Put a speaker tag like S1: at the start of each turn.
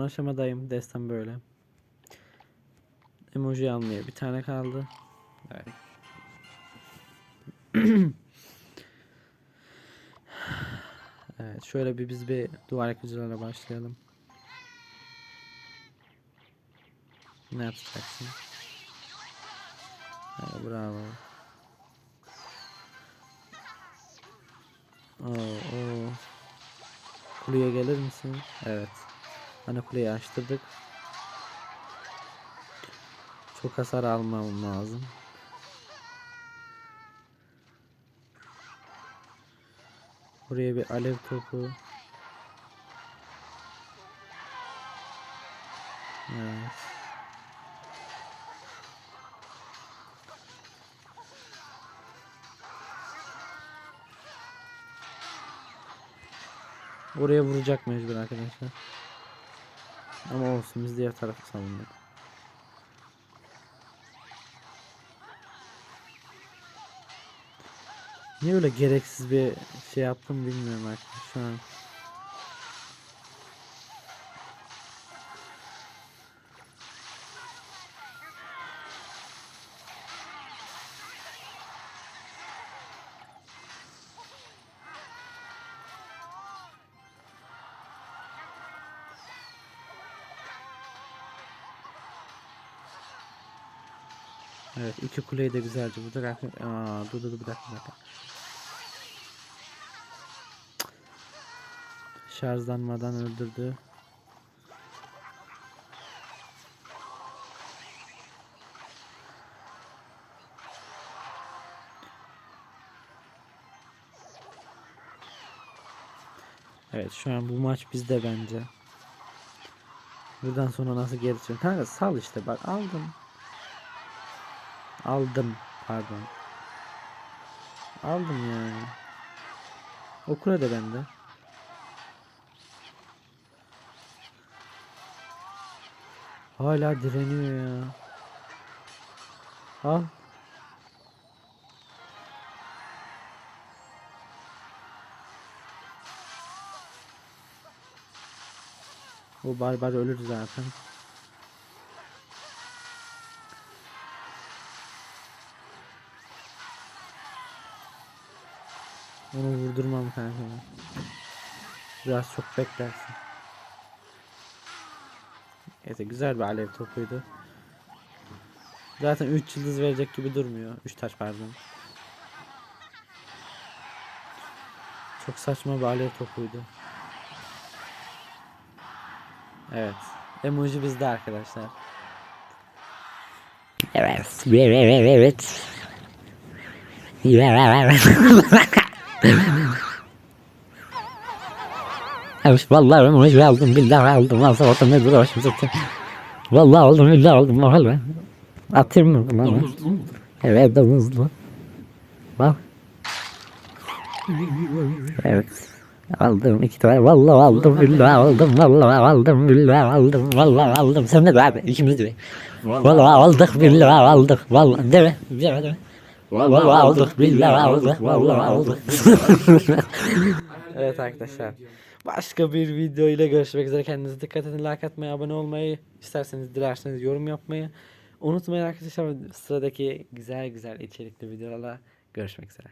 S1: Son aşamadayım. Destem böyle. Emoji almaya bir tane kaldı. Evet. evet şöyle bir biz bir duvar yakıcılarla başlayalım. Ne yapacaksın? Evet, bravo. Oo, oo. Kuleye gelir misin? Evet. Hani kuleyi açtırdık. Çok hasar almam lazım. Buraya bir alev topu. Evet. Oraya vuracak mecbur arkadaşlar. Ama olsun biz diğer tarafı savunduk. Niye öyle gereksiz bir şey yaptım bilmiyorum arkadaşlar şu an. Evet iki kuleyi de güzelce vurduk. arkadaşlar. Aa dur dur dur, bir dakika bir dakika. Şarjlanmadan öldürdü. Evet şu an bu maç bizde bence. Buradan sonra nasıl geri çıkıyor? Kanka sal işte bak aldım. Aldım pardon. Aldım yani. O kule de bende. Hala direniyor ya. Al. O barbar ölür zaten. Onu vurdurmam kanka. Biraz çok beklersin. Neyse güzel bir alev topuydu. Zaten 3 yıldız verecek gibi durmuyor. 3 taş pardon. Çok saçma bir alev topuydu. Evet. Emoji bizde arkadaşlar.
S2: Evet. Evet. Evet. Evet vallahi ben onu aldım billahi aldım al sabahtan ne duruyor şimdi. Vallahi aldım billahi aldım vallahi. Atayım mı bunu? Evet domuzlu. Bak. Evet. Aldım iki tane. Vallahi aldım billahi aldım. Vallahi aldım billahi aldım. Vallahi aldım. Sen ne abi? İkimiz de. Vallahi aldık billahi aldık. Vallahi değil mi? Değil mi? Değil mi? Vallahi aldık billahi aldık. Vallahi aldık.
S1: Evet arkadaşlar. Başka bir video ile görüşmek üzere. Kendinize dikkat edin. Like atmayı, abone olmayı, isterseniz dilerseniz yorum yapmayı unutmayın arkadaşlar. Sıradaki güzel güzel içerikli videolarla görüşmek üzere.